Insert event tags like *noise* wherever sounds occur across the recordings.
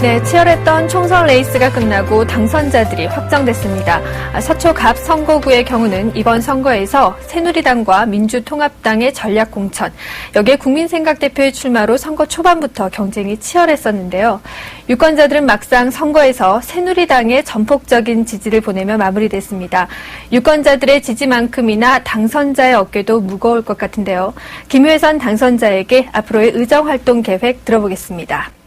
네, 치열했던 총선 레이스가 끝나고 당선자들이 확정됐습니다. 아, 서초 갑 선거구의 경우는 이번 선거에서 새누리당과 민주통합당의 전략 공천, 여기에 국민생각 대표의 출마로 선거 초반부터 경쟁이 치열했었는데요. 유권자들은 막상 선거에서 새누리당의 전폭적인 지지를 보내며 마무리됐습니다. 유권자들의 지지만큼이나 당선자의 어깨도 무거울 것 같은데요. 김효선 당선자에게 앞으로의 의정 활동 계획 들어보겠습니다.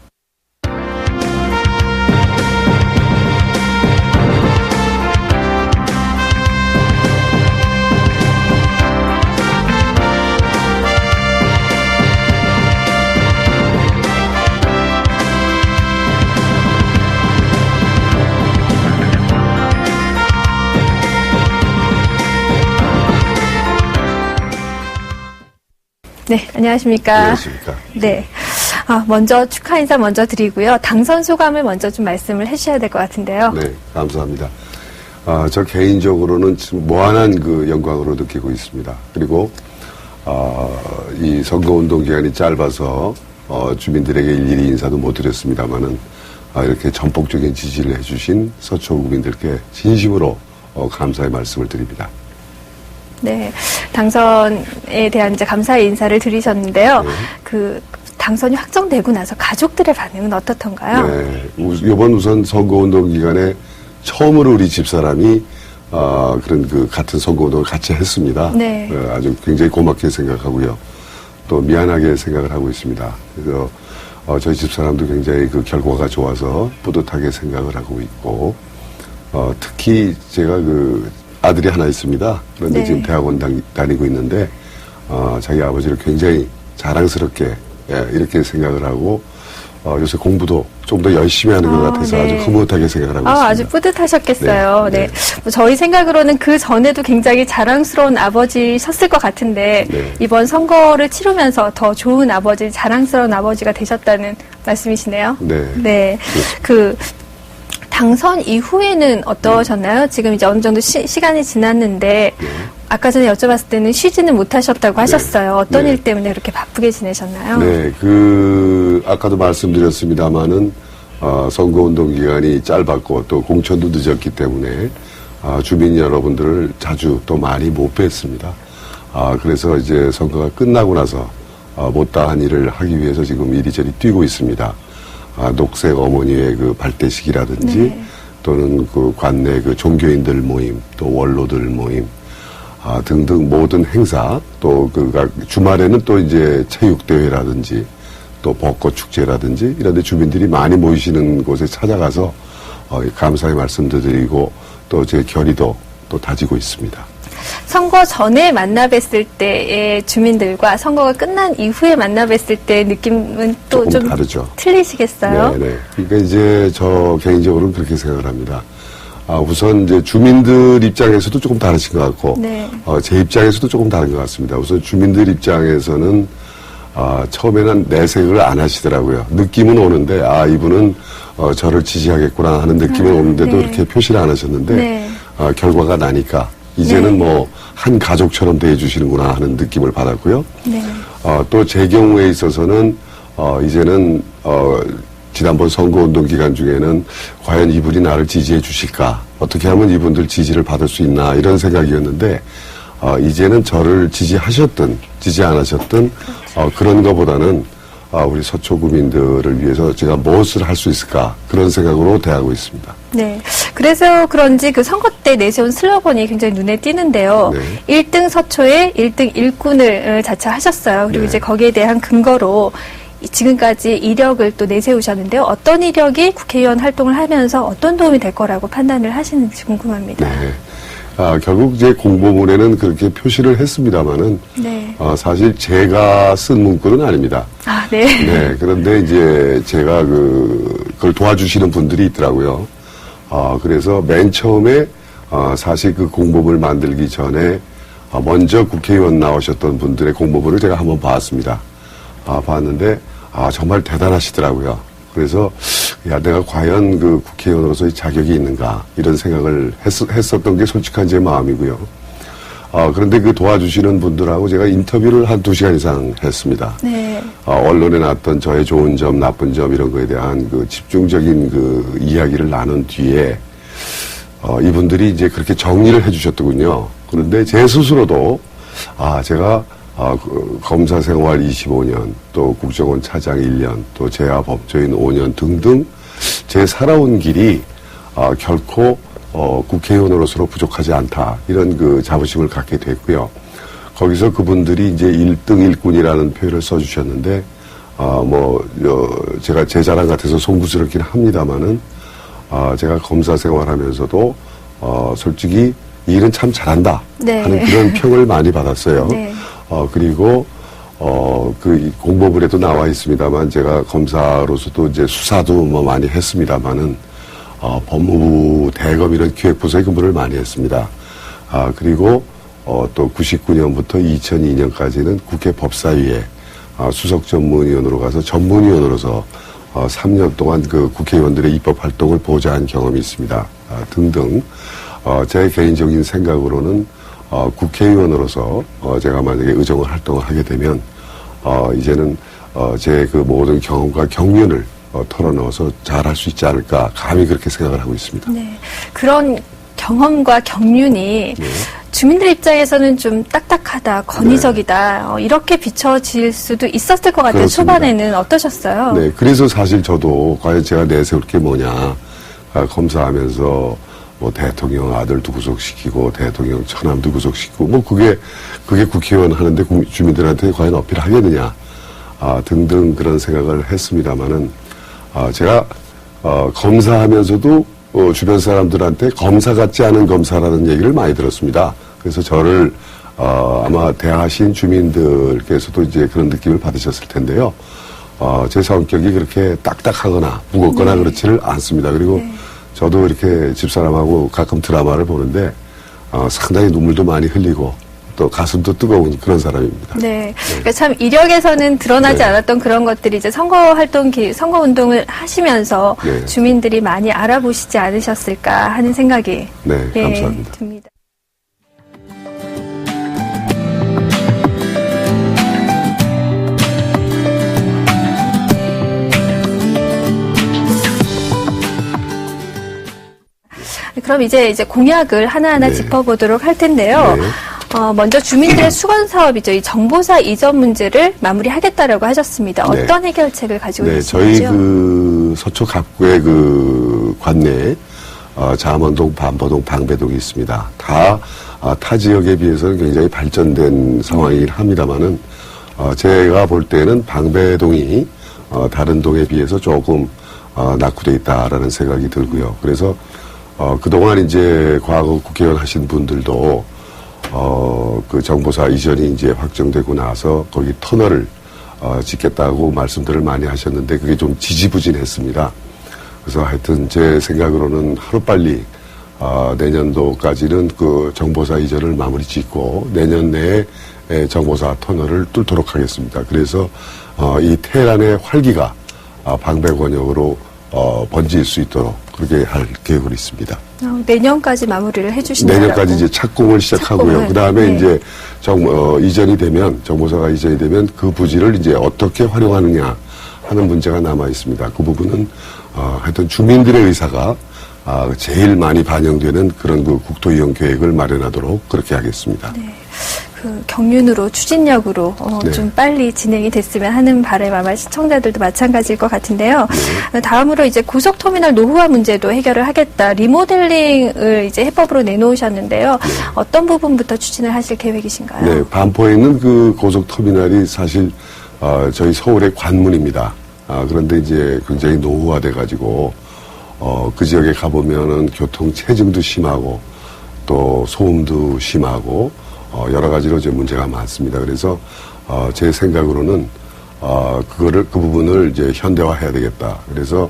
네, 안녕하십니까. 안녕하십니까. 네. 아, 먼저 축하 인사 먼저 드리고요. 당선 소감을 먼저 좀 말씀을 해주셔야 될 것 같은데요. 네, 감사합니다. 아, 저 개인적으로는 지금 무한한 그 영광으로 느끼고 있습니다. 그리고 아, 이 선거운동 기간이 짧아서 어, 주민들에게 일일이 인사도 못 드렸습니다만은 아, 이렇게 전폭적인 지지를 해주신 서초 국민들께 진심으로 어, 감사의 말씀을 드립니다. 네. 당선에 대한 이제 감사의 인사를 드리셨는데요. 네. 그, 당선이 확정되고 나서 가족들의 반응은 어떻던가요? 네, 우- 이번 우선 선거운동 기간에 처음으로 우리 집사람이 아, 그런 그 같은 선거운동을 같이 했습니다. 네. 어, 아주 굉장히 고맙게 생각하고요. 또 미안하게 생각을 하고 있습니다. 그래서 어, 저희 집 사람도 굉장히 그 결과가 좋아서 뿌듯하게 생각을 하고 있고 어, 특히 제가 그 아들이 하나 있습니다. 그런데 네. 지금 대학원 당- 다니고 있는데 어, 자기 아버지를 굉장히 자랑스럽게 예, 이렇게 생각을 하고 어, 요새 공부도 좀 더 열심히 하는 것 아, 같아서 네. 아주 흐뭇하게 생각을 하고 아, 있습니다. 아주 뿌듯하셨겠어요. 네, 네. 네. 뭐 저희 생각으로는 그 전에도 굉장히 자랑스러운 아버지셨을 것 같은데 네. 이번 선거를 치르면서 더 좋은 아버지, 자랑스러운 아버지가 되셨다는 말씀이시네요. 네. 네. 그 당선 이후에는 어떠셨나요? 지금 이제 어느 정도 시, 간이 지났는데 네. 아까 전에 여쭤봤을 때는 쉬지는 못하셨다고 하셨어요. 어떤 네. 일 때문에 그렇게 바쁘게 지내셨나요? 네, 그 아까도 말씀드렸습니다마는 어, 선거운동 기간이 짧았고 또 공천도 늦었기 때문에 아, 주민 여러분들을 자주 또 많이 못 뵀습니다. 아, 그래서 이제 선거가 끝나고 나서 아, 못다한 일을 하기 위해서 지금 이리저리 뛰고 있습니다. 아, 녹색 어머니의 그 발대식이라든지 네. 또는 그 관내 그 종교인들 모임 또 원로들 모임 아, 등등 모든 행사 또 그 주말에는 또 이제 체육 대회라든지 또 벚꽃 축제라든지 이런 데 주민들이 많이 모이시는 곳에 찾아가서 어, 감사의 말씀도 드리고 또 제 결의도 또 다지고 있습니다. 선거 전에 만나 뵀을 때의 주민들과 선거가 끝난 이후에 만나 뵀을 때 느낌은 또 좀 다르죠. 틀리시겠어요? 네, 네. 그러니까 이제 저 개인적으로는 그렇게 생각을 합니다. 아, 우선 이제 주민들 입장에서도 조금 다르신 것 같고, 네. 어, 제 입장에서도 조금 다른 것 같습니다. 우선 주민들 입장에서는 아, 처음에는 내색을 안 하시더라고요. 느낌은 오는데, 아, 이분은 어, 저를 지지하겠구나 하는 느낌은 아, 오는데도 네. 이렇게 표시를 안 하셨는데, 네. 아, 결과가 나니까, 이제는 네. 뭐, 한 가족처럼 대해주시는구나 하는 느낌을 받았고요. 네. 어, 또 제 경우에 있어서는 어, 이제는 어, 지난번 선거운동 기간 중에는 과연 이분이 나를 지지해 주실까 어떻게 하면 이분들 지지를 받을 수 있나 이런 생각이었는데 어, 이제는 저를 지지하셨든 지지 안 하셨든 어, 그런 것보다는 어, 우리 서초구민들을 위해서 제가 무엇을 할 수 있을까 그런 생각으로 대하고 있습니다. 네. 그래서 그런지 그 선거 때 내세운 슬로건이 굉장히 눈에 띄는데요. 네. 1등 서초에 1등 일꾼을 어, 자처하셨어요. 그리고 네. 이제 거기에 대한 근거로 이- 지금까지 이력을 또 내세우셨는데요. 어떤 이력이 국회의원 활동을 하면서 어떤 도움이 될 거라고 판단을 하시는지 궁금합니다. 네. 아, 결국 제 공보문에는 그렇게 표시를 했습니다마는 네. 어, 사실 제가 쓴 문구는 아닙니다. 아, 네. 네, 그런데 이제 제가 그, 그걸 도와주시는 분들이 있더라고요. 어, 그래서 맨 처음에, 어, 사실 그 공보문을 만들기 전에, 어, 먼저 국회의원 나오셨던 분들의 공보문을 제가 한번 봤습니다. 아, 봤는데, 아, 정말 대단하시더라고요. 그래서, 야, 내가 과연 그 국회의원으로서의 자격이 있는가, 이런 생각을 했, 했었던 게 솔직한 제 마음이고요. 어, 그런데 그 도와주시는 분들하고 제가 인터뷰를 한 두 시간 이상 했습니다. 네. 어, 언론에 났던 저의 좋은 점, 나쁜 점 이런 거에 대한 그 집중적인 그 이야기를 나눈 뒤에 어, 이분들이 이제 그렇게 정리를 해주셨더군요. 그런데 제 스스로도 아 제가 아, 그 검사 생활 25년, 또 국정원 차장 1년, 또 재하 법조인 5년 등등 제 살아온 길이 아, 결코 어, 국회의원으로서 부족하지 않다 이런 그 자부심을 갖게 됐고요. 거기서 그분들이 이제 1등 1군이라는 표현을 써주셨는데 아, 뭐 어, 제가 제 자랑 같아서 송구스럽긴 합니다만은 아, 제가 검사 생활하면서도 어, 솔직히 일은 참 잘한다 네. 하는 그런 평을 많이 받았어요. 네. 어, 그리고 어, 그 공보물에도 나와 있습니다만 제가 검사로서도 이제 수사도 뭐 많이 했습니다만은 어, 법무부 대검 이런 기획부서에 근무를 많이 했습니다. 아, 그리고 어, 또 99년부터 2002년까지는 국회 법사위에 아, 수석 전문위원으로 가서 전문위원으로서 어, 3년 동안 그 국회의원들의 입법 활동을 보좌한 경험이 있습니다. 아, 등등. 어, 제 개인적인 생각으로는 어, 국회의원으로서 어, 제가 만약에 의정을 활동을 하게 되면 어, 이제는 어, 제 그 모든 경험과 경륜을 어, 털어넣어서 잘할 수 있지 않을까 감히 그렇게 생각을 하고 있습니다. 네. 그런 경험과 경륜이 네. 주민들 입장에서는 좀 딱딱하다, 권위적이다, 어, 이렇게 비춰질 수도 있었을 것 같아요. 그렇습니다. 초반에는 어떠셨어요? 네, 그래서 사실 저도 과연 제가 내세울 게 뭐냐 아, 검사하면서 뭐 대통령 아들도 구속시키고 대통령 처남도 구속시키고 뭐 그게 그게 국회의원 하는데 국- 주민들한테 과연 어필하겠느냐 아, 등등 그런 생각을 했습니다마는 아, 제가 어, 검사하면서도 어, 주변 사람들한테 검사 같지 않은 검사라는 얘기를 많이 들었습니다. 그래서 저를 어, 아마 대하신 주민들께서도 이제 그런 느낌을 받으셨을 텐데요. 어, 제 성격이 그렇게 딱딱하거나 무겁거나 그렇지를 않습니다. 그리고 저도 이렇게 집사람하고 가끔 드라마를 보는데 어, 상당히 눈물도 많이 흘리고 또 가슴도 뜨거운 그런 사람입니다. 네. 그러니까 참 이력에서는 드러나지 네. 않았던 그런 것들이 이제 선거 활동, 기, 선거 운동을 하시면서 네. 주민들이 많이 알아보시지 않으셨을까 하는 생각이 네, 예, 감사합니다. 듭니다. 그럼 이제 이제 공약을 하나하나 네. 짚어보도록 할 텐데요. 네. 어, 먼저 주민들의 수건 사업이죠. 이 정보사 이전 문제를 마무리하겠다라고 하셨습니다. 네. 어떤 해결책을 가지고 네, 계신지요? 저희 그 서초 갑구의 그 관내에 어, 잠원동, 반포동, 방배동이 있습니다. 다 아, 타 지역에 비해서는 굉장히 발전된 상황이긴 합니다만은 어, 제가 볼 때는 방배동이 어, 다른 동에 비해서 조금 어, 낙후돼 있다라는 생각이 들고요. 그래서 어, 그동안 이제 과거 국회의원 하신 분들도 어, 그 정보사 이전이 이제 확정되고 나서 거기 터널을 어, 짓겠다고 말씀들을 많이 하셨는데 그게 좀 지지부진했습니다. 그래서 하여튼 제 생각으로는 하루빨리 어, 내년도까지는 그 정보사 이전을 마무리 짓고 내년 내에 에, 정보사 터널을 뚫도록 하겠습니다. 그래서 어, 이 테란의 활기가 어, 방배권역으로 어, 번질 수 있도록 그렇게 할 계획으로 있습니다. 어, 내년까지 마무리를 해주신다고. 내년까지 이제 착공을 시작하고요. 착공을, 그 다음에 네. 이제 정, 어, 이전이 되면, 정보사가 이전이 되면 그 부지를 이제 어떻게 활용하느냐 하는 문제가 남아 있습니다. 그 부분은, 어, 하여튼 주민들의 의사가 아, 제일 많이 반영되는 그런 그 국토 이용 계획을 마련하도록 그렇게 하겠습니다. 그 경륜으로 추진력으로 어, 네. 좀 빨리 진행이 됐으면 하는 바람 아마 시청자들도 마찬가지일 것 같은데요. 네. 어, 다음으로 이제 고속터미널 노후화 문제도 해결을 하겠다. 리모델링을 이제 해법으로 내놓으셨는데요. 어떤 부분부터 추진을 하실 계획이신가요? 네, 반포에 있는 그 고속터미널이 사실 어, 저희 서울의 관문입니다. 아, 그런데 이제 굉장히 노후화돼 가지고 어, 그 지역에 가보면은 교통 체증도 심하고 또 소음도 심하고 어, 여러 가지로 이제 문제가 많습니다. 그래서 어, 제 생각으로는 어, 그거를 그 부분을 이제 현대화해야 되겠다. 그래서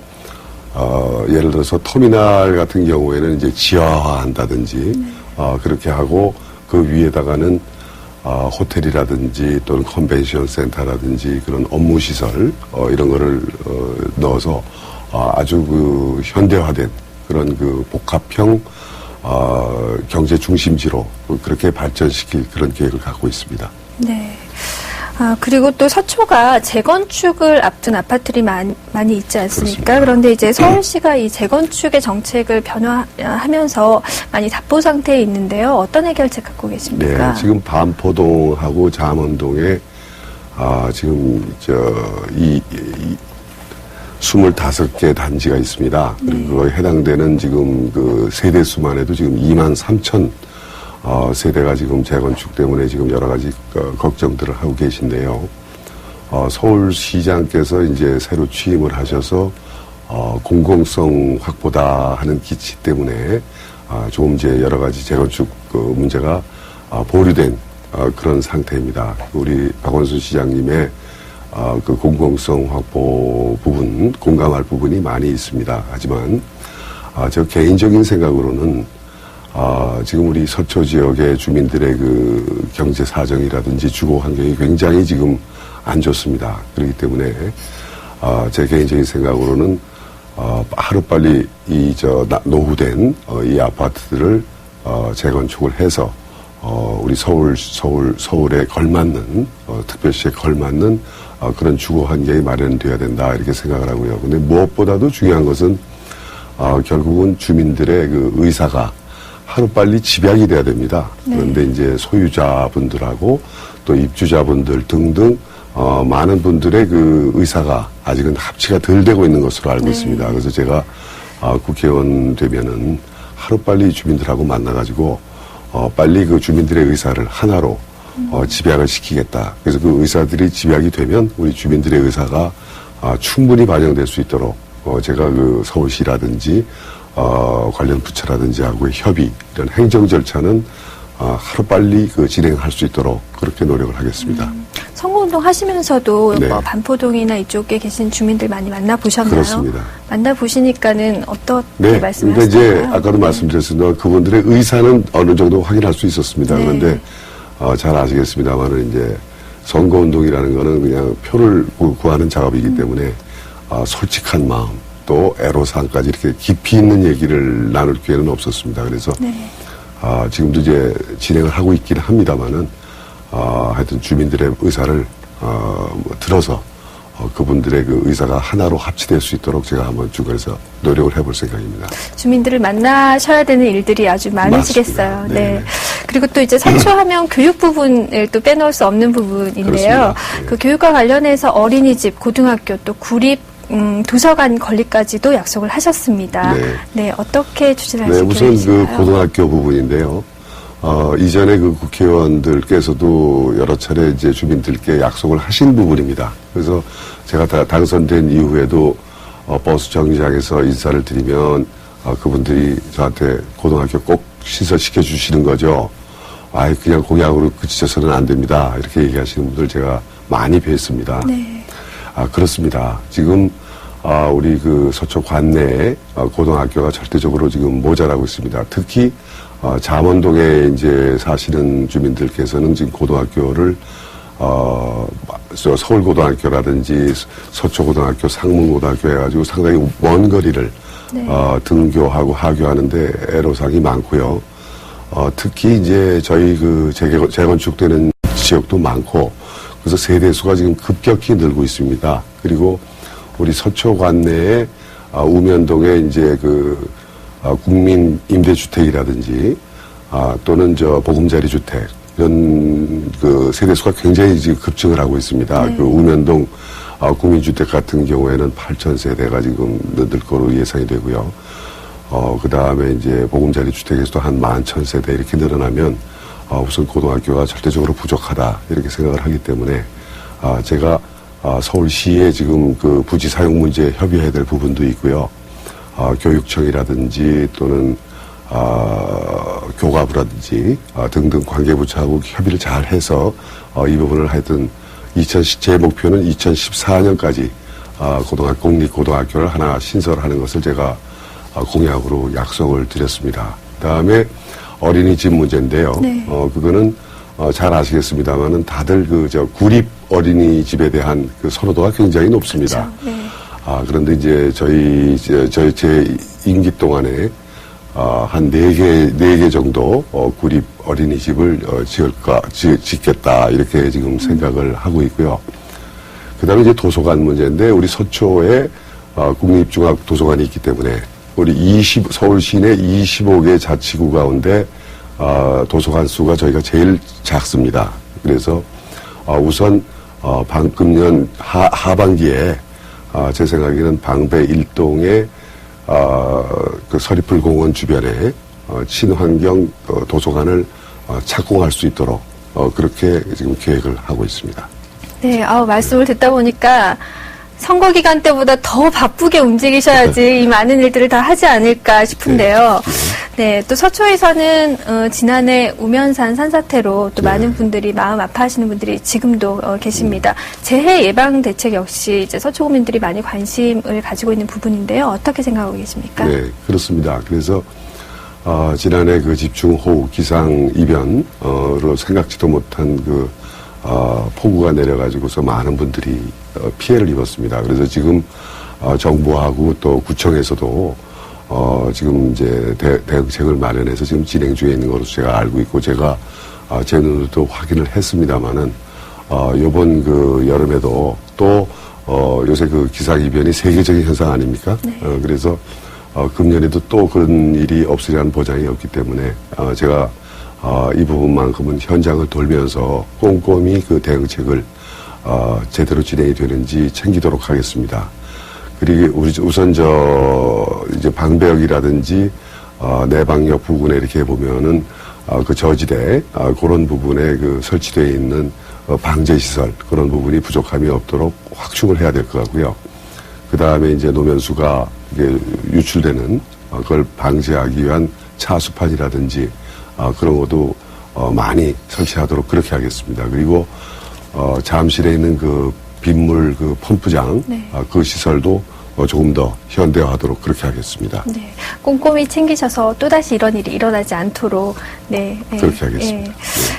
어, 예를 들어서 터미널 같은 경우에는 이제 지하화한다든지 어, 그렇게 하고 그 위에다가는 어, 호텔이라든지 또는 컨벤션 센터라든지 그런 업무 시설 어, 이런 거를 어, 넣어서 어, 아주 그 현대화된 그런 그 복합형 어, 경제 중심지로 그렇게 발전시킬 그런 계획을 갖고 있습니다. 네. 아, 그리고 또 서초가 재건축을 앞둔 아파트들이 많, 많이 있지 않습니까? 그렇습니다. 그런데 이제 *clears throat* 서울시가 이 재건축의 정책을 변화하면서 많이 답보 상태에 있는데요. 어떤 해결책 갖고 계십니까? 네, 지금 반포동하고 잠원동에 아, 지금 저이 이, 25개 단지가 있습니다. 그리고 해당되는 지금 그 세대 수만 해도 지금 2만 3천 어, 세대가 지금 재건축 때문에 지금 여러 가지 어, 걱정들을 하고 계신데요. 어, 서울시장께서 이제 새로 취임을 하셔서 어, 공공성 확보다 하는 기치 때문에 아, 조금 이제 여러 가지 재건축 그 문제가 아, 보류된 어, 그런 상태입니다. 우리 박원순 시장님의 어, 그 공공성 확보 부분 공감할 부분이 많이 있습니다. 하지만 아, 저 개인적인 생각으로는 아, 지금 우리 서초 지역의 주민들의 그 경제 사정이라든지 주거 환경이 굉장히 지금 안 좋습니다. 그렇기 때문에 아, 제 개인적인 생각으로는 어, 하루빨리 이 저 노후된 어, 이 아파트들을 어, 재건축을 해서 어, 우리 서울 서울 서울에 걸맞는 어, 특별시에 걸맞는 어, 그런 주거 환경이 마련되어야 된다 이렇게 생각을 하고요. 근데 무엇보다도 중요한 것은 어, 결국은 주민들의 그 의사가 하루빨리 집약이 돼야 됩니다. 그런데 이제 소유자분들하고 또 입주자분들 등등 어, 많은 분들의 그 의사가 아직은 합치가 덜 되고 있는 것으로 알고 네. 있습니다. 그래서 제가 어, 국회의원 되면은 하루빨리 주민들하고 만나가지고 어, 빨리 그 주민들의 의사를 하나로 어, 집약을 시키겠다. 그래서 그 의사들이 집약이 되면 우리 주민들의 의사가 아, 충분히 반영될 수 있도록 어, 제가 그 서울시라든지 어, 관련 부처라든지 하고의 협의 이런 행정 절차는 아, 하루빨리 그 진행할 수 있도록 그렇게 노력을 하겠습니다. 선거운동 하시면서도 네. 뭐 반포동이나 이쪽에 계신 주민들 많이 만나 보셨나요? 그렇습니다. 만나 보시니까는 어떻게 네, 이제 하시나요? 아까도 말씀드렸습니다. 그분들의 의사는 어느 정도 확인할 수 있었습니다. 네. 그런데 어, 잘 아시겠습니다만은 이제 선거운동이라는 거는 그냥 표를 구- 구하는 작업이기 음. 때문에 어, 솔직한 마음 또 애로사항까지 이렇게 깊이 있는 얘기를 나눌 기회는 없었습니다. 그래서 네. 아, 지금도 이제 진행을 하고 있긴 합니다만은 아, 하여튼 주민들의 의사를 어, 뭐 들어서 어, 그분들의 그 의사가 하나로 합치될 수 있도록 제가 한번 중간에서 노력을 해볼 생각입니다. 주민들을 만나셔야 되는 일들이 아주 많으시겠어요. 네. 네. 그리고 또 이제 서초하면 *clears throat* 교육 부분을 또 빼놓을 수 없는 부분인데요. 네. 그 교육과 관련해서 어린이집, 고등학교 또 구립 음, 도서관 건립까지도 약속을 하셨습니다. 네. 네, 어떻게 추진할 네, 수 우선 그 계획이신가요? 고등학교 부분인데요. 어, 이전에 그 국회의원들께서도 여러 차례 이제 주민들께 약속을 하신 부분입니다. 그래서 제가 다 당선된 이후에도 어, 버스 정류장에서 인사를 드리면 어, 그분들이 저한테 고등학교 꼭 시설시켜 주시는 거죠. 아이, 그냥 공약으로 그치셔서는 안 됩니다. 이렇게 얘기하시는 분들 제가 많이 뵀습니다. 네. 아, 그렇습니다. 지금, 아, 우리 그 서초 관내에 어, 고등학교가 절대적으로 지금 모자라고 있습니다. 특히, 어, 잠원동에 이제 사시는 주민들께서는 지금 고등학교를, 어, 저 서울고등학교라든지 서초고등학교, 상문고등학교 해가지고 상당히 먼 거리를, 네. 어, 등교하고 하교하는데 애로사항이 많고요. 어, 특히 이제 저희 그 재개- 재건축되는 지역도 많고 그래서 세대수가 지금 급격히 늘고 있습니다. 그리고 우리 서초 관내에 아, 우면동에 이제 그 아, 국민 임대주택이라든지 아, 또는 저 보금자리 주택 이런 그 세대수가 굉장히 지금 급증을 하고 있습니다. 네. 그 우면동 아, 국민주택 같은 경우에는 8천 세대가 지금 늘 거로 예상이 되고요. 어, 그 다음에 이제 보금자리 주택에서도 한 만천 세대 이렇게 늘어나면, 어, 우선 고등학교가 절대적으로 부족하다, 이렇게 생각을 하기 때문에, 아, 제가, 아, 서울시에 지금 그 부지 사용 문제 협의해야 될 부분도 있고요. 아, 교육청이라든지 또는, 아, 교과부라든지, 아, 등등 관계부처하고 협의를 잘 해서, 어, 이 부분을 하여튼, 2010, 제 목표는 2014년까지, 아, 고등학교, 공립고등학교를 하나 신설하는 것을 제가 어, 공약으로 약속을 드렸습니다. 그다음에 어린이집 문제인데요. 네. 어 그거는 어, 잘 아시겠습니다만은 다들 그 저 구립 어린이집에 대한 그 선호도가 굉장히 높습니다. 그렇죠. 네. 아 그런데 이제 저희 저희 제 임기 동안에 어, 한 네 개, 네 개 정도, 어, 구립 어린이집을, 어, 지을까, 지, 짓겠다, 이렇게 지금 생각을 하고 있고요. 그 다음에 이제 도서관 문제인데, 우리 서초에, 어, 국립중앙 도서관이 있기 때문에, 우리 20, 서울 시내 25개 자치구 가운데, 어, 도서관 수가 저희가 제일 작습니다. 그래서, 어, 우선, 어, 방 금년 하, 하반기에, 어, 제 생각에는 방배 일동에 어, 그 서리풀 공원 주변에 어, 친환경 어, 도서관을 어, 착공할 수 있도록 어, 그렇게 지금 계획을 하고 있습니다. 네, 아우, 말씀을 듣다 보니까 선거 기간 때보다 더 바쁘게 움직이셔야지 *laughs* 이 많은 일들을 다 하지 않을까 싶은데요. 네, 또 서초에서는 어, 지난해 우면산 산사태로 또 네. 많은 분들이 마음 아파하시는 분들이 지금도 어, 계십니다. 재해 예방 대책 역시 이제 서초구민들이 많이 관심을 가지고 있는 부분인데요. 어떻게 생각하고 계십니까? 네, 그렇습니다. 그래서 어, 지난해 그 집중호우 기상 이변으로 생각지도 못한 그 어, 폭우가 내려가지고서 많은 분들이 어, 피해를 입었습니다. 그래서 지금 어, 정부하고 또 구청에서도 어, 지금 이제 대, 대응책을 마련해서 지금 진행 중에 있는 것으로 제가 알고 있고 제가 어, 제 눈으로도 확인을 했습니다마는 어, 요번 그 여름에도 또 어, 요새 그 기상이변이 세계적인 현상 아닙니까? 어, 그래서 어, 금년에도 또 그런 일이 없으리라는 보장이 없기 때문에 어, 제가 어, 이 부분만큼은 현장을 돌면서 꼼꼼히 그 대응책을 어, 제대로 진행이 되는지 챙기도록 하겠습니다. 그리고 우리 우선 저 이제 방배역이라든지 어, 내방역 부근에 이렇게 보면은 어, 그 저지대 어, 그런 부분에 그 설치되어 있는 어, 방제 시설 그런 부분이 부족함이 없도록 확충을 해야 될 것 같고요. 그 다음에 이제 노면수가 이게 유출되는 어, 그걸 방지하기 위한 차수판이라든지 어, 그런 것도 어, 많이 설치하도록 그렇게 하겠습니다. 그리고 어, 잠실에 있는 그 빗물 그 펌프장 네. 어, 그 시설도 어, 조금 더 현대화하도록 그렇게 하겠습니다. 네, 꼼꼼히 챙기셔서 또 다시 이런 일이 일어나지 않도록 네, 네, 그렇게 하겠습니다. 예.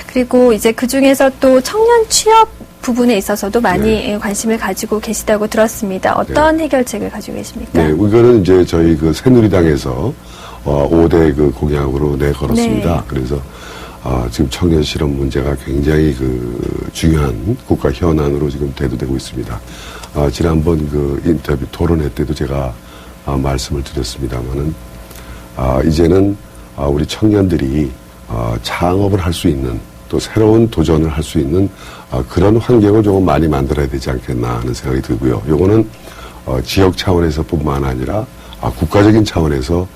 그리고 이제 그 중에서 또 청년 취업 부분에 있어서도 많이 네. 예, 관심을 가지고 계시다고 들었습니다. 어떤 해결책을 가지고 계십니까? 네, 이거는 이제 저희 그 새누리당에서 어, 5대 그 공약으로 내걸었습니다. 네. 그래서 아, 지금 청년 실업 문제가 굉장히 그 중요한 국가 현안으로 지금 대두되고 있습니다. 아, 지난번 그 인터뷰 토론회 때도 제가 아, 말씀을 드렸습니다만은 아, 이제는 아, 우리 청년들이 아, 창업을 할 수 있는 또 새로운 도전을 할 수 있는 아, 그런 환경을 조금 많이 만들어야 되지 않겠나 하는 생각이 들고요. 요거는 어, 지역 차원에서뿐만 아니라 아, 국가적인 차원에서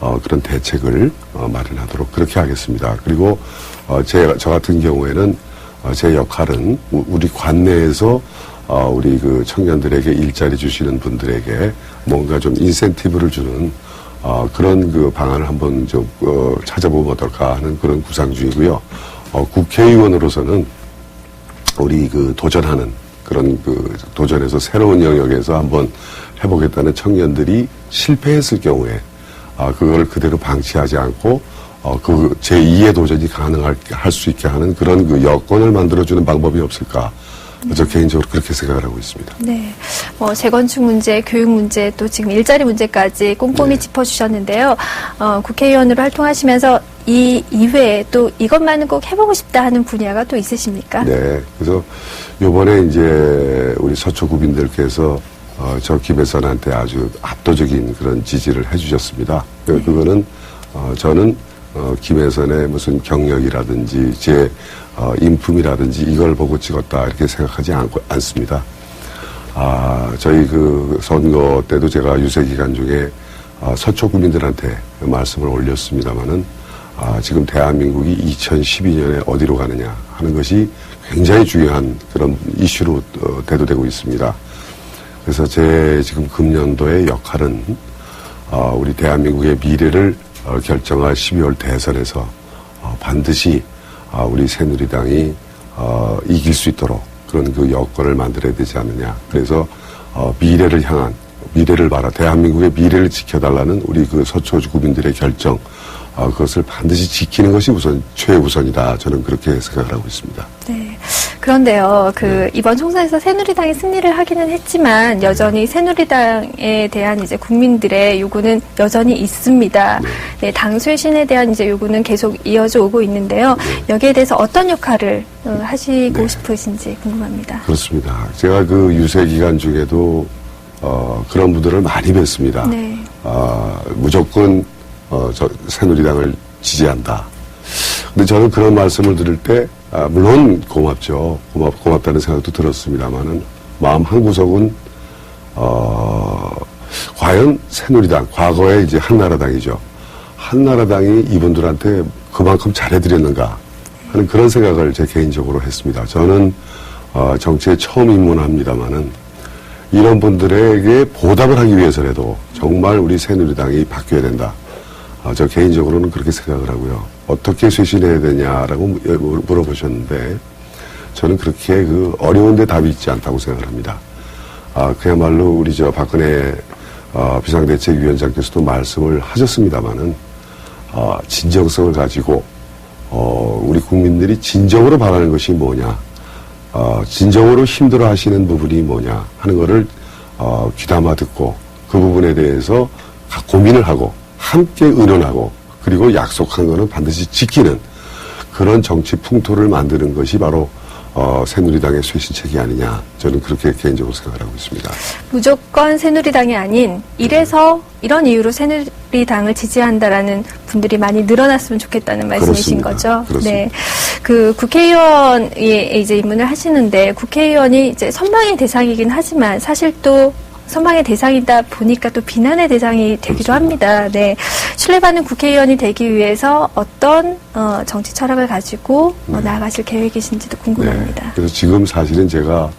어, 그런 대책을 어, 마련하도록 그렇게 하겠습니다. 그리고 어, 제, 저 같은 경우에는 어, 제 역할은 우- 우리 관내에서 어, 우리 그 청년들에게 일자리 주시는 분들에게 뭔가 좀 인센티브를 주는 어, 그런 그 방안을 한번 좀 어, 찾아보면 어떨까 하는 그런 구상 중이고요. 어, 국회의원으로서는 우리 그 도전하는 그런 그 도전에서 새로운 영역에서 한번 해보겠다는 청년들이 실패했을 경우에 아 그걸 그대로 방치하지 않고 어 그 제2의 도전이 가능할 할 수 있게 하는 그런 그 여건을 만들어주는 방법이 없을까? 저 개인적으로 그렇게 생각을 하고 있습니다. 네, 뭐 재건축 문제, 교육 문제, 또 지금 일자리 문제까지 꼼꼼히 네. 짚어주셨는데요. 어, 국회의원으로 활동하시면서 이 이외에 또 이것만은 꼭 해보고 싶다 하는 분야가 또 있으십니까? 네. 그래서 요번에 이제 우리 서초구민들께서 어, 저 김혜선한테 아주 압도적인 그런 지지를 해주셨습니다. 그- 그거는 어, 저는 어, 김혜선의 무슨 경력이라든지 제 어, 인품이라든지 이걸 보고 찍었다 이렇게 생각하지 않고, 않습니다. 아, 저희 그 선거 때도 제가 유세 기간 중에 아, 서초 구민들한테 말씀을 올렸습니다마는 아, 지금 대한민국이 2012년에 어디로 가느냐 하는 것이 굉장히 중요한 그런 이슈로 어, 대두되고 있습니다. 그래서 제 지금 금년도의 역할은 어, 우리 대한민국의 미래를 어, 결정할 12월 대선에서 어, 반드시 어, 우리 새누리당이 어, 이길 수 있도록 그런 그 여건을 만들어야 되지 않느냐. 그래서 어, 미래를 향한 미래를 봐라. 대한민국의 미래를 지켜달라는 우리 그 서초 구민들의 결정 어, 그것을 반드시 지키는 것이 우선 최우선이다. 저는 그렇게 생각을 하고 있습니다. 네. 그런데요, 그 네. 이번 총선에서 새누리당이 승리를 하기는 했지만 여전히 새누리당에 대한 이제 국민들의 요구는 여전히 있습니다. 네, 당 쇄신에 대한 이제 요구는 계속 이어져 오고 있는데요. 여기에 대해서 어떤 역할을 어, 하시고 네. 싶으신지 궁금합니다. 그렇습니다. 제가 그 유세 기간 중에도 어, 그런 분들을 많이 뵀습니다. 네. 아, 무조건 어, 저 새누리당을 지지한다. 근데 저는 그런 말씀을 들을 때 아, 물론 고맙죠. 고맙 고맙다는 생각도 들었습니다만은 마음 한 구석은 어, 과연 새누리당 과거에 이제 한나라당이죠. 한나라당이 이분들한테 그만큼 잘해드렸는가 하는 그런 생각을 제 개인적으로 했습니다. 저는 어, 정치에 처음 입문합니다만은 이런 분들에게 보답을 하기 위해서라도 정말 우리 새누리당이 바뀌어야 된다. 아, 저 개인적으로는 그렇게 생각을 하고요. 어떻게 쇄신해야 되냐라고 물- 물어보셨는데 저는 그렇게 그 어려운데 답이 있지 않다고 생각을 합니다. 아, 그야말로 우리 저 박근혜 어, 비상대책위원장께서도 말씀을 하셨습니다마는 어, 진정성을 가지고 어, 우리 국민들이 진정으로 바라는 것이 뭐냐, 어, 진정으로 힘들어 하시는 부분이 뭐냐 하는 거를 어, 귀담아 듣고 그 부분에 대해서 가- 고민을 하고 함께 의논하고 그리고 약속한 거는 반드시 지키는 그런 정치 풍토를 만드는 것이 바로 어, 새누리당의 쇄신책이 아니냐 저는 그렇게 개인적으로 생각을 하고 있습니다. 무조건 새누리당이 아닌 이래서 이런 이유로 새누리당을 지지한다라는 분들이 많이 늘어났으면 좋겠다는 말씀이신 그렇습니다. 거죠. 그렇습니다. 네. 그 국회의원이 이제 입문을 하시는데 국회의원이 이제 선망의 대상이긴 하지만 사실 또 선망의 대상이다 보니까 또 비난의 대상이 되기도. 합니다. 네. 신뢰받는 국회의원이 되기 위해서 어떤 어, 정치 철학을 가지고 어, 나아가실 계획이신지도 궁금합니다. 네. 그래서 지금 사실은 제가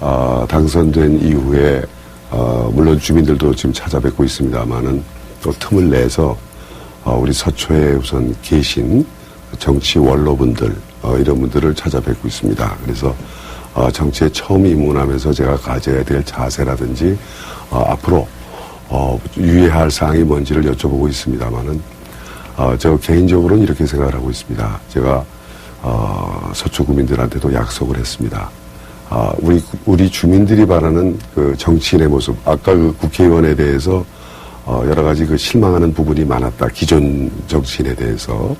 어, 당선된 이후에 어, 물론 주민들도 지금 찾아뵙고 있습니다만은 또 틈을 내서 어, 우리 서초에 우선 계신 정치 원로분들 어, 이런 분들을 찾아뵙고 있습니다. 그래서 어, 정치에 처음 입문하면서 제가 가져야 될 자세라든지 어, 앞으로 어, 유의할 사항이 뭔지를 여쭤보고 있습니다만은 어, 저 개인적으로는 이렇게 생각을 하고 있습니다. 제가 어, 서초 구민들한테도 약속을 했습니다. 아, 우리 우리 주민들이 바라는 그 정치인의 모습, 아까 그 국회의원에 대해서 어, 여러 가지 그 실망하는 부분이 많았다. 기존 정치인에 대해서.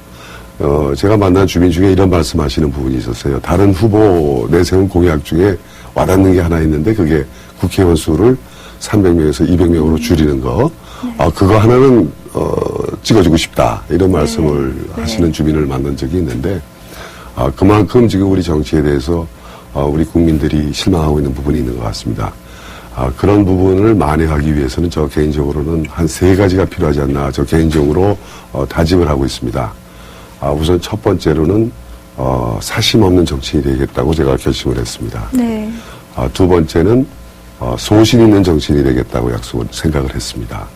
어, 제가 만난 주민 중에 이런 말씀하시는 부분이 있었어요. 다른 후보 내세운 공약 중에 와닿는 게 하나 있는데 그게 국회의원 수를 300명에서 200명으로 줄이는 거. 아, 그거 하나는 어, 찍어주고 싶다. 이런 말씀을 네. 하시는 주민을 만난 적이 있는데 아, 그만큼 지금 우리 정치에 대해서 어, 우리 국민들이 실망하고 있는 부분이 있는 것 같습니다. 아, 그런 부분을 만회하기 위해서는 저 개인적으로는 한 세 가지가 필요하지 않나 저 개인적으로 어, 다짐을 하고 있습니다. 아, 우선 첫 번째로는 어, 사심 없는 정치인이 되겠다고 제가 결심을 했습니다. 네. 아, 두 번째는 어, 소신 있는 정치인이 되겠다고 약속을 생각을 했습니다.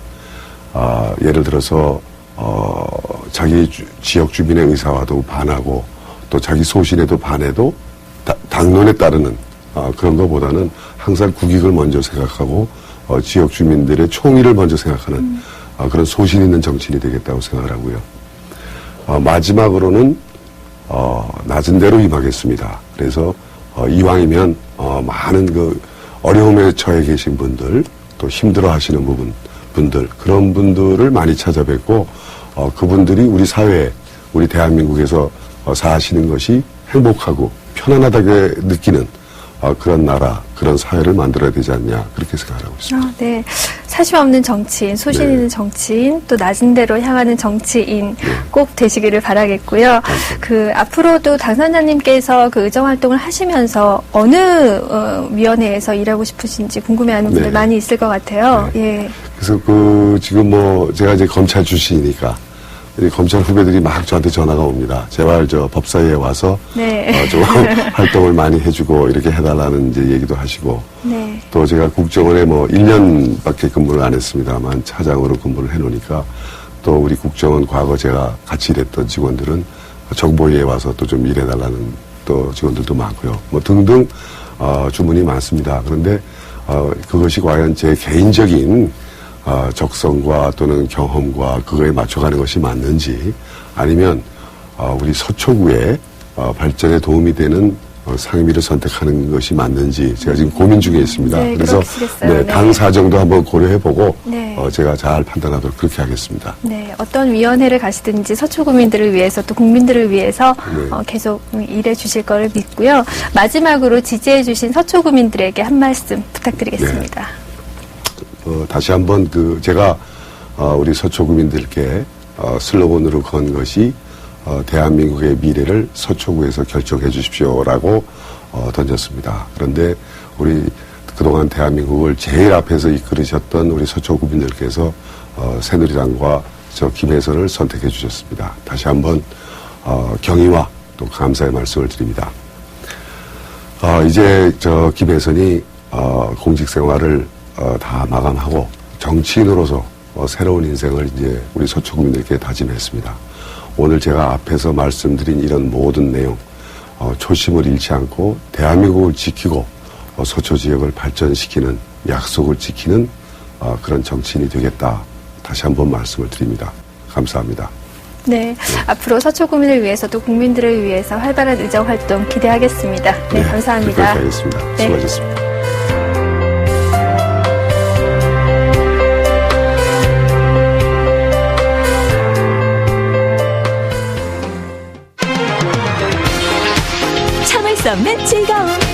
아, 예를 들어서 어, 자기 주- 지역 주민의 의사와도 반하고 또 자기 소신에도 반해도 다- 당론에 따르는 아, 그런 것보다는 항상 국익을 먼저 생각하고 어, 지역 주민들의 총의를 먼저 생각하는 아, 그런 소신 있는 정치인이 되겠다고 생각을 하고요. 어, 마지막으로는 어, 낮은 대로 임하겠습니다. 그래서 어, 이왕이면 어, 많은 그 어려움에 처해 계신 분들 또 힘들어 하시는 부분 분들 그런 분들을 많이 찾아뵙고 어, 그분들이 우리 사회에 우리 대한민국에서 어, 사시는 것이 행복하고 편안하다게 느끼는 어, 그런 나라 그런 사회를 만들어야 되지 않냐 그렇게 생각하고 있습니다. 아, 네. 사심 없는 정치인, 소신 네. 있는 정치인, 또 낮은 대로 향하는 정치인 꼭 되시기를 바라겠고요. 그 앞으로도 당선자님께서 그 의정 활동을 하시면서 어느 어, 위원회에서 일하고 싶으신지 궁금해하는 분들 네. 많이 있을 것 같아요. 예. 그래서 그 지금 뭐 제가 이제 검찰 출신이니까 이 검찰 후배들이 막 저한테 전화가 옵니다. 제발 저 법사위에 와서 네. 어, 좀 *laughs* 활동을 많이 해주고 이렇게 해달라는 이제 얘기도 하시고 네. 또 제가 국정원에 뭐 1년밖에 근무를 안 했습니다만 차장으로 근무를 해놓으니까 또 우리 국정원 과거 제가 같이 일했던 직원들은 정보위에 와서 또 좀 일해달라는 또 직원들도 많고요. 뭐 등등 어, 주문이 많습니다. 그런데 어, 그것이 과연 제 개인적인 어, 적성과 또는 경험과 그거에 맞춰가는 것이 맞는지 아니면 어, 우리 서초구의 어, 발전에 도움이 되는 어, 상임위를 선택하는 것이 맞는지 제가 지금 고민 중에 있습니다. 네, 그래서. 네, 네. 당 사정도 한번 고려해보고 네. 어, 제가 잘 판단하도록 그렇게 하겠습니다. 네, 어떤 위원회를 가시든지 서초구민들을 위해서 또 국민들을 위해서 네. 어, 계속 일해 주실 거를 믿고요. 마지막으로 지지해 주신 서초구민들에게 한 말씀 부탁드리겠습니다. 어, 다시 한번 그 제가 어, 우리 서초구민들께 어, 슬로건으로 건 것이 어, 대한민국의 미래를 서초구에서 결정해 주십시오라고 어, 던졌습니다. 그런데 우리 그동안 대한민국을 제일 앞에서 이끌으셨던 우리 서초구민들께서 어, 새누리당과 저 김혜선을 선택해 주셨습니다. 다시 한번 어, 경의와 또 감사의 말씀을 드립니다. 어, 이제 저 김혜선이 어, 공직 생활을 어, 다 마감하고 정치인으로서 어, 새로운 인생을 이제 우리 서초구민들께 다짐했습니다. 오늘 제가 앞에서 말씀드린 이런 모든 내용 어, 초심을 잃지 않고 대한민국을 지키고 어, 서초 지역을 발전시키는 약속을 지키는 어, 그런 정치인이 되겠다. 다시 한번 말씀을 드립니다. 감사합니다. 네, 앞으로 서초 구민을 위해서도 국민들을 위해서 활발한 의정 활동 기대하겠습니다. 네, 감사합니다. 그렇게 하겠습니다. 네. 수고하셨습니다. 없는 즐거움.